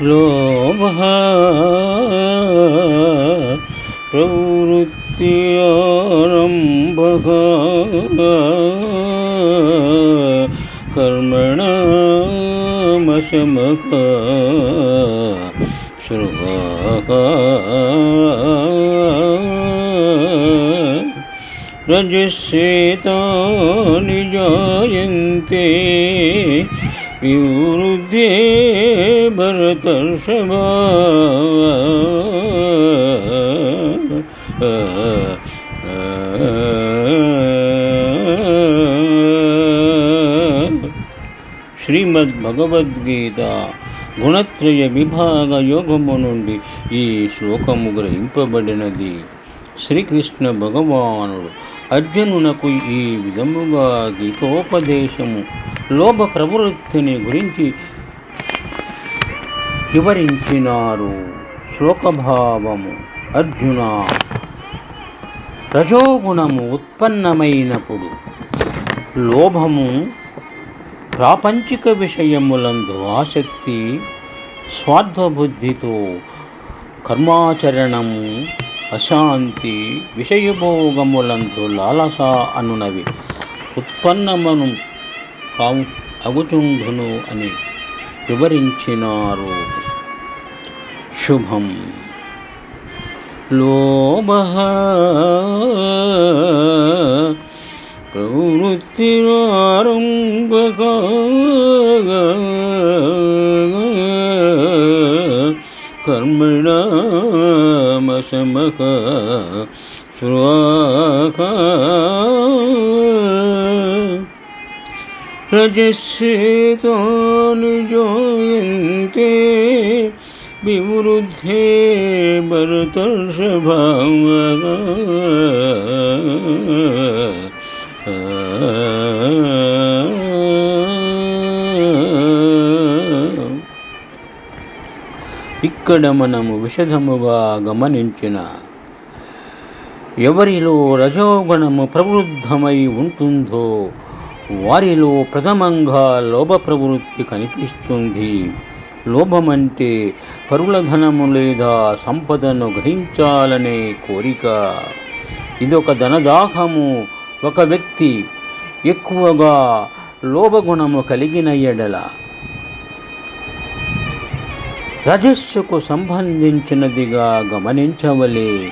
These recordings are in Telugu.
लोभः प्रवृत्ति आरम्भः कर्मणामशमः श्रुवः रजस्येतानि जायन्ते विवृद्धे భరతర్షభా శ్రీమద్భగవద్గీత గుణత్రయ విభాగ యోగము నుండి ఈ శ్లోకము గ్రహింపబడినది. శ్రీకృష్ణ భగవానుడు అర్జునునకు ఈ విధముగా గీతోపదేశము. లోభ ప్రవృత్తిని గురించి వివరించినారు. శ్లోకభావము అర్జున. రజోగుణము ఉత్పన్నమైనప్పుడు లోభము ప్రాపంచిక విషయములందు ఆసక్తి స్వార్థబుద్ధితో కర్మాచరణము అశాంతి విషయభోగములందు లాలస అనునవి ఉత్పన్నమను కావు అగుచుండును అని వివరించినారు. శుభం. లోభ. ప్రవృత్తిరారంభక కర్మణమశమక శ్రువాక रजस्येतानि जायन्ते विवृद्धे భరతర్షభావ ఇక్కడ మనము విషదముగా గమనించిన ఎవరిలో రజోగుణము ప్రవృద్ధమై ఉంటుందో వారిలో ప్రథమంగా లోభ ప్రవృత్తి కనిపిస్తుంది. లోభమంటే పరుల ధనము లేదా సంపదను గ్రహించాలనే కోరిక. ఇదొక ధనదాహము. ఒక వ్యక్తి ఎక్కువగా లోభగుణము కలిగిన ఎడల రజస్సుకు సంబంధించినదిగా గమనించవలే.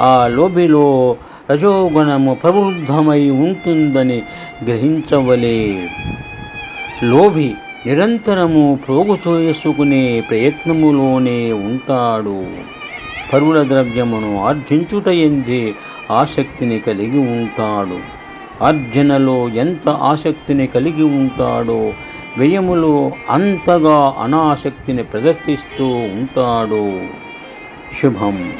ఆ లోబిలో రజోగుణము ప్రబుద్ధమై ఉంటుందని గ్రహించవలే. లోభి నిరంతరము ప్రోగు చేసుకునే ప్రయత్నములోనే ఉంటాడు. పరుల ద్రవ్యమును ఆర్జించుట ఎందే ఆసక్తిని కలిగి ఉంటాడు. ఆర్జనలో ఎంత ఆసక్తిని కలిగి ఉంటాడో వ్యయములో అంతగా అనాసక్తిని ప్రదర్శిస్తూ ఉంటాడు. శుభం.